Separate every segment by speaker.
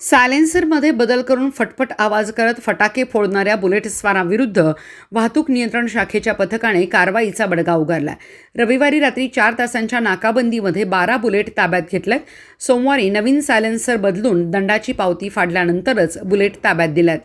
Speaker 1: सायलेन्सरमध्ये बदल करून फटफट आवाज करत फटाके फोडणाऱ्या बुलेटस्वारांविरुद्ध वाहतूक नियंत्रण शाखेच्या पथकाने कारवाईचा बडगा उगारला रविवारी रात्री चार तासांच्या नाकाबंदीमध्ये बारा बुलेट ताब्यात घेतल्यात. सोमवारी नवीन सायलेन्सर बदलून दंडाची पावती फाडल्यानंतरच बुलेट ताब्यात दिल्यात.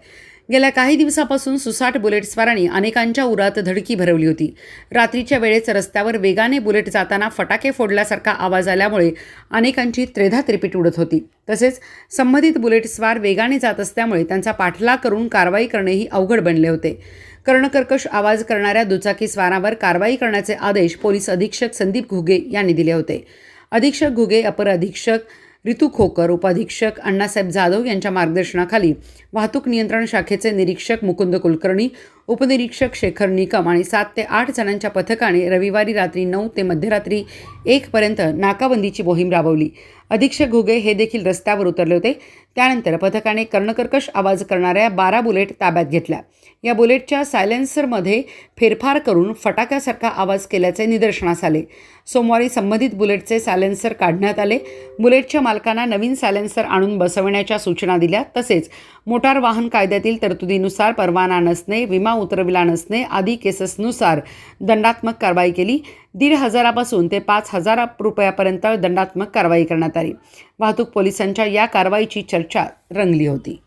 Speaker 1: गेल्या काही दिवसापासून सुसाट बुलेटस्वारांनी अनेकांच्या उरात धडकी भरवली होती. रात्रीच्या वेळेस रस्त्यावर वेगाने बुलेट जाताना फटाके फोडल्यासारखा आवाज आल्यामुळे अनेकांची त्रेधा त्रिपीट उडत होती. तसेच संबंधित बुलेटस्वार वेगाने जात असल्यामुळे त्यांचा पाठलाग करून कारवाई करणेही अवघड बनले होते. कर्णकर्कश आवाज करणाऱ्या दुचाकी स्वारावर कारवाई करण्याचे आदेश पोलीस अधीक्षक संदीप घुगे यांनी दिले होते. अधीक्षक घुगे अपर अधीक्षक रितू खोकर उपाधीक्षक अण्णासाहेब जाधव यांच्या मार्गदर्शनाखाली वाहतूक नियंत्रण शाखेचे निरीक्षक मुकुंद कुलकर्णी उपनिरीक्षक शेखर निकम आणि सात ते आठ जणांच्या पथकाने रविवारी रात्री नऊ ते मध्यरात्री एकपर्यंत नाकाबंदीची मोहीम राबवली. अधीक्षक घुगे हे देखील रस्त्यावर उतरले होते. त्यानंतर पथकाने कर्णकर्कश आवाज करणाऱ्या बारा बुलेट ताब्यात घेतल्या. या बुलेटच्या सायलेन्सरमध्ये फेरफार करून फटाक्यासारखा आवाज केल्याचे निदर्शनास आले. सोमवारी संबंधित बुलेटचे सायलेन्सर काढण्यात आले. बुलेटच्या मालकांना नवीन सायलेन्सर आणून बसवण्याच्या सूचना दिल्या. तसेच मोटार वाहन कायद्यातील तरतुदीनुसार परवाना नसणे विमा उतरविला नसणे आदी केसेसनुसार दंडात्मक कारवाई केली. दीड हजारापासून ते पाच हजार रुपयापर्यंत दंडात्मक कारवाई करण्यात आली. वाहतूक पोलिसांच्या या कारवाईची चर्चा रंगली होती.